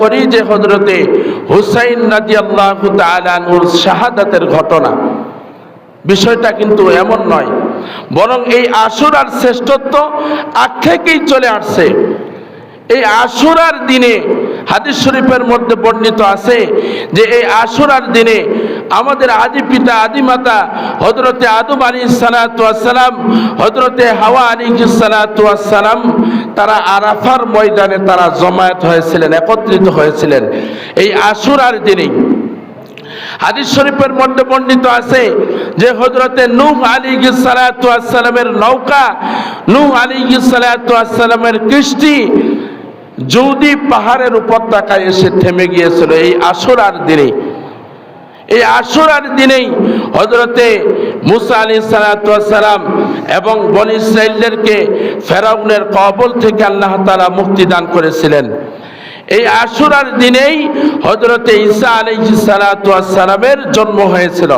করি যে হজরতে হুসাইন রাজি আল্লাহ তালুর শাহাদাতের ঘটনা। বিষয়টা কিন্তু এমন নয়, বরং এই আশুরার শ্রেষ্ঠত্ব আগ থেকেই চলে আসছে। এই আশুরার দিনে হাদিস শরীফের মধ্যে বর্ণিত আছে যে এই আশুরার দিনে আমাদের আদি পিতা, আদি মাতা হজরতে আদম আলী সালাতাম হজরতে হাওয়া আলী সালাতাম তারা আরাফার ময়দানে তারা জমায়েত হয়েছিলেন, একত্রিত হয়েছিলেন। এই আশুরার দিনেই হাদিস শরীফের মধ্যে বর্ণিত আছে যে হজরতে নূহ আলী সালাতামের নৌকা, নূহ আলী সালাতামের কৃষ্টি যৌদি পাহাড়ের উপত্যকায় এসে থেমে গিয়েছিল। এই আসরার দিনে এই আসরার দিনেই হজরতে মুসা আলী সালাতাম এবং বন ইসরায়েলদেরকে ফেরাউনের কবল থেকে আল্লাহ তালা মুক্তি দান করেছিলেন। এই আশুরার দিনেই হজরতে ঈসা আলী সালাতামের জন্ম হয়েছিল।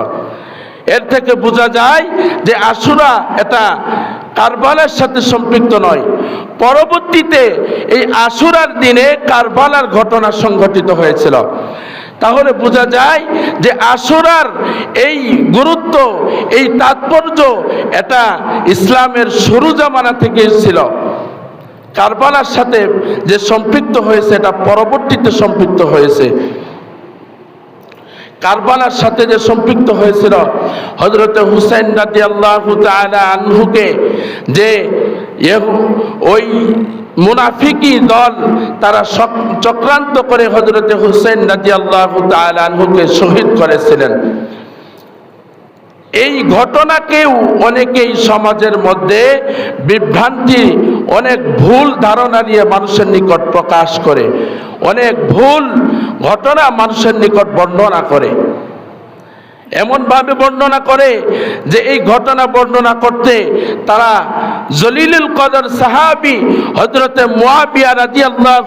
এর থেকে বোঝা যায় যে আশুরা এটা কারবালার সাথে সম্পৃক্ত নয়। পরবর্তীতে এই আশুরার দিনে কারবালার ঘটনা সংঘটিত হয়েছিল। তাহলে বোঝা যায় যে আশুরার এই গুরুত্ব, এই তাৎপর্য এটা ইসলামের শুরু জামানা থেকে ছিল কারবালার সাথে যে সম্পৃক্ত হয়েছে, এটা পরবর্তীতে সম্পৃক্ত হয়েছে। কারবালার সাথে যে সম্পৃক্ত হয়েছিল হজরতে হুসাইন রাজি আল্লাহ আনহুকে যে ওই মুনাফিকি দল তারা চক্রান্ত করে হজরতে হুসেন রাজি আল্লাহ আনহুকে শহীদ করেছিলেন। এই ঘটনাকেও অনেকেই সমাজের মধ্যে বিভ্রান্তি, অনেক ভুল ধারণা নিয়ে মানুষের নিকট প্রকাশ করে, অনেক ভুল ঘটনা মানুষের নিকট বর্ণনা করে। এমনভাবে বর্ণনা করে যে এই ঘটনা বর্ণনা করতে তারা জলিলুল কদর সাহাবি হজরতে মুয়াবিয়া রাজি আল্লাহ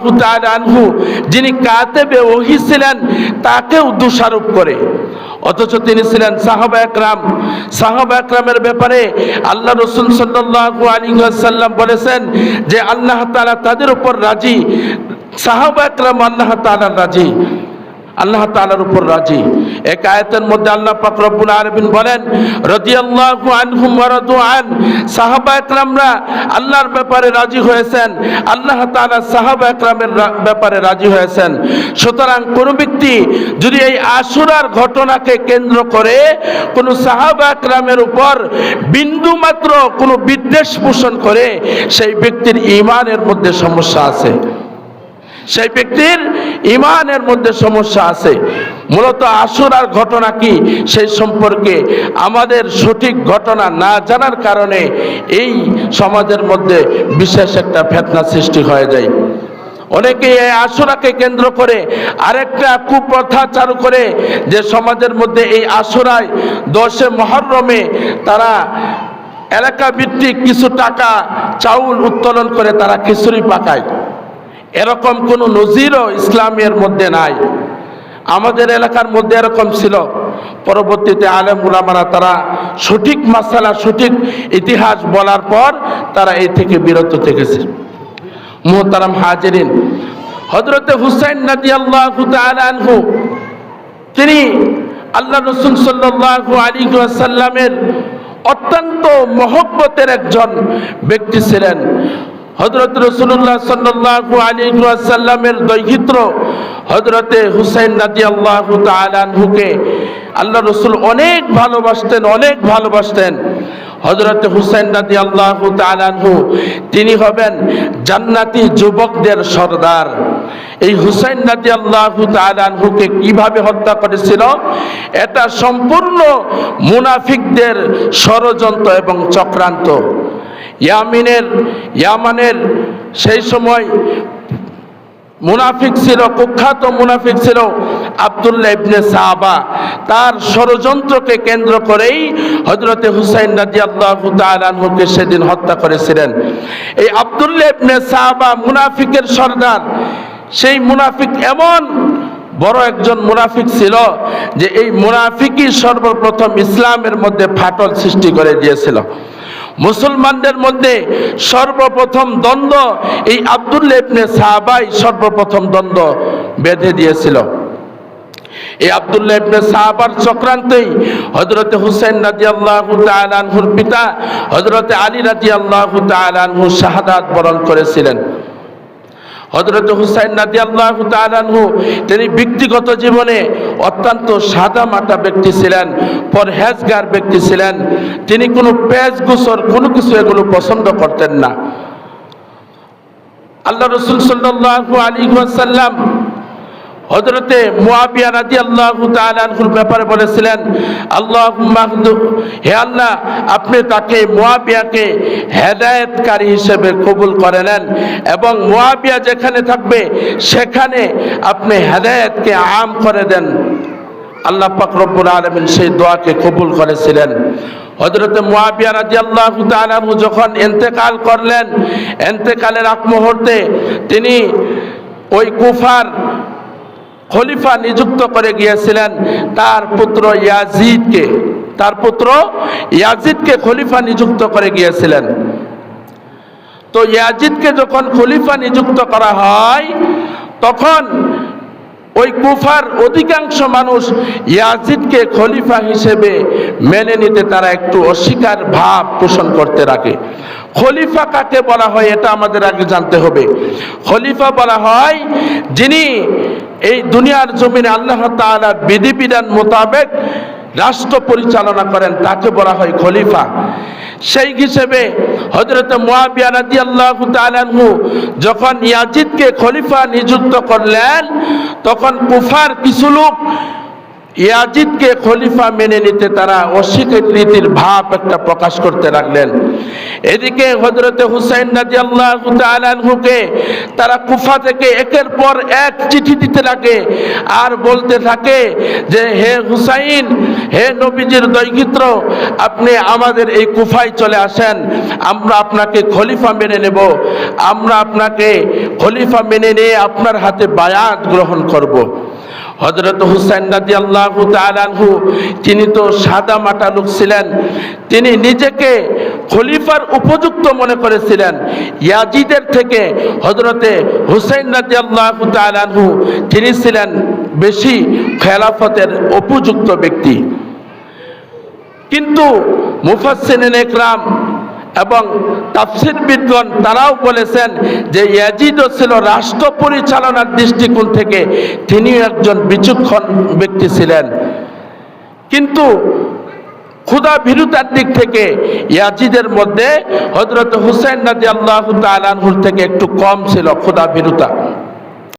আনহু, যিনি কাতেবে ওহি ছিলেন, তাকেও দোষারোপ করে। অথচ তিনি ছিলেন সাহাবা একরাম। সাহাবা একরামের ব্যাপারে আল্লাহ রসুল সাল্লাল্লাহু আলাইহি ওয়াসাল্লাম বলেছেন যে আল্লাহ তাআলা তাদের উপর রাজি। সাহাবা একরাম আল্লাহ তাআলা রাজি। আল্লাহ তাআলার উপর রাজি। এক আয়াতের মধ্যে আল্লাহ পাক রব্বুল আলামিন বলেন, রাদিয়াল্লাহু আনহুম ওয়া রাদু আন। সাহাবা একরামরা আল্লাহর ব্যাপারে রাজি হয়েছেন। আল্লাহ তাআলা সাহাবা একরামের ব্যাপারে রাজি হয়েছেন। সুতরাং কোন ব্যক্তি যদি এই আশুরার ঘটনাকে কেন্দ্র করে কোন সাহাবা একরামের উপর বিন্দু মাত্র কোনো বিদ্বেষ পোষণ করে, সেই ব্যক্তির ইমানের মধ্যে সমস্যা আছে। সেই ব্যক্তির ইমানের মধ্যে সমস্যা আছে। মূলত আসুরার ঘটনা কি? সেই সম্পর্কে আমাদের সঠিক ঘটনা না জানার কারণে এই সমাজের মধ্যে বিশেষ একটা ফেতনা সৃষ্টি হয়ে যায়। অনেকে এই আসুরাকে কেন্দ্র করে আরেকটা কুপ্রথা চালু করে যে সমাজের মধ্যে এই আসুরায় দশে মহরমে তারা এলাকা ভিত্তিক কিছু টাকা, চাউল উত্তোলন করে তারা খিচুড়ি পাকায়। এরকম কোনো নজিরও ইসলামের মধ্যে নাই। আমাদের এলাকার মধ্যে এরকম ছিল। পরবর্তীতে আলেম উলামারা তারা সঠিক মাসালা, সঠিক ইতিহাস বলার পর তারা এই থেকে বিরত থেকেছে। মোহতারাম হাজরিন হজরতে হুসাইন নাদি আল্লাহ আনহু, তিনি আল্লাহ রসুল সাল্লাহু আলী সাল্লামের অত্যন্ত মহব্বতের একজন ব্যক্তি ছিলেন। হজরত রসুল্লাহ সাল্লু আলী সাল্লামের দৈহিত্র হজরতে হুসাইন নাদি আল্লাহ আনহুকে আল্লাহ রসুল অনেক ভালোবাসতেন অনেক ভালোবাসতেন। হজরত হুসাইন নাদি আল্লাহ আনহু, তিনি হবেন জান্নাতি যুবকদের সর্দার। এই হুসাইন নাদি আল্লাহ আনহুকে কীভাবে হত্যা করেছিল? এটা সম্পূর্ণ মুনাফিকদের ষড়যন্ত্র এবং চক্রান্ত। ইয়ামিনের, ইয়ামানের সেই সময় মুনাফিক ছিল, কুখ্যাত মুনাফিক ছিল আবদুল্লাহ ইবনে সাহাবা। তার ষড়যন্ত্রকে কেন্দ্র করেই হজরতে হুসাইন রাজি আল্লাহকে সেদিন হত্যা করেছিলেন। এই আবদুল্লাহ ইবনে সাহাবা মুনাফিকের সর্দার। সেই মুনাফিক এমন বড় একজন মুনাফিক ছিল যে এই মুনাফিকই সর্বপ্রথম ইসলামের মধ্যে ফাটল সৃষ্টি করে দিয়েছিল। মুসলমানদের মধ্যে সর্বপ্রথম দ্বন্দ্ব এই আব্দুল ইবনে সাহাবাই সর্বপ্রথম দ্বন্দ্ব বেঁধে দিয়েছিল। এই আবদুল্লাহ ইবনে সাহাবার চক্রান্তেই হযরত হুসাইন রাদিয়াল্লাহু তাআলা আনহুর পিতা হযরত আলী রাদিয়াল্লাহু তাআলা আনহু শাহাদাত বরণ করেছিলেন। হযরত হুসাইন নাদি আল্লাহ আনহু, তিনি ব্যক্তিগত জীবনে অত্যন্ত সাদা মাটা ব্যক্তি ছিলেন, পরহেজগার ব্যক্তি ছিলেন। তিনি কোনো পেজ গুসর কোনো কিছু এগুলো পছন্দ করতেন না। আল্লাহ রসুল সাল্লাহ আলী ওয়াসাল্লাম হজরতে মুয়াবিয়া রাজি আল্লাহ তালুর ব্যাপারে বলেছিলেন আল্লাহ হে আল্লাহ, আপনি তাকে মুয়াবিয়াকে হেদায়েতকারী হিসেবে কবুল করে নেন এবং মুয়াবিয়া যেখানে থাকবে, সেখানে আপনি হেদায়েতকে আম করে দেন। আল্লাহ পাক রব্বুল আলমিন সেই দোয়াকে কবুল করেছিলেন। হজরতে মুয়াবিয়া রাজি আল্লাহ যখন এন্তেকাল করলেন এন্তেকালের আগ মুহূর্তে তিনি ওই কুফার খলিফা নিযুক্ত করে গিয়েছিলেন তার পুত্র ইয়াজিদকে। তার পুত্র ইয়াজিদকে খলিফা নিযুক্ত করে গিয়েছিলেন। তো ইয়াজিদকে যখন খলিফা নিযুক্ত করা হয়, তখন ওই কুফার অধিকাংশ মানুষ ইয়াজিদকে খলিফা হিসেবে মেনে নিতে তারা একটু অস্বীকার ভাব পোষণ করতে রাখে। খলিফা কাকে বলা হয় এটা আমাদের আগে জানতে হবে। খলিফা বলা হয় যিনি এই দুনিয়ার জমিনে আল্লাহ তাআলা বিধিবিধান মোতাবেক রাষ্ট্র পরিচালনা করেন, তাকে বলা হয় খলিফা। সেই হিসেবে হজরত মুয়াবিয়া যখন ইয়াজিদকে খলিফা নিযুক্ত করলেন তখন কুফার কিছু লোক ইয়াজিদকে খলিফা মেনে নিতে তারা অস্বীকৃতির ভাব একটা প্রকাশ করতে লাগলেন। এদিকে হজরতে হুসাইন নাজি আল্লাহ তারা কুফা থেকে একের পর এক চিঠি দিতে লাগে আর বলতে থাকে যে, হে হুসাইন, হে নবীজির দৈগিত্র আপনি আমাদের এই কুফায় চলে আসেন। আমরা আপনাকে খলিফা মেনে নেব। আমরা আপনাকে খলিফা মেনে নিয়ে আপনার হাতে বায়াত গ্রহণ করব। হজরত হুসাইন রাজি আল্লাহ তালানহু তিনি তো সাদা মাটা লোক ছিলেন। তিনি নিজেকে খলিফার উপযুক্ত মনে করেছিলেন। ইয়াজিদের থেকে হজরতে হুসাইন রাজি আল্লাহ তালানহু তিনি ছিলেন বেশি খেলাফতের উপযুক্ত ব্যক্তি। কিন্তু মুফাসিন একরাম এবং তাফসির বিদগণ তারাও বলেছেন যে ইয়াজিদও ছিল রাষ্ট্র পরিচালনার দৃষ্টিকোণ থেকে তিনিও একজন বিচক্ষণ ব্যক্তি ছিলেন। কিন্তু ক্ষুদা ভীরুতার দিক থেকে ইয়াজিদের মধ্যে হজরত হুসেন নাজি আল্লাহ থেকে একটু কম ছিল ক্ষুদা ভীরুতা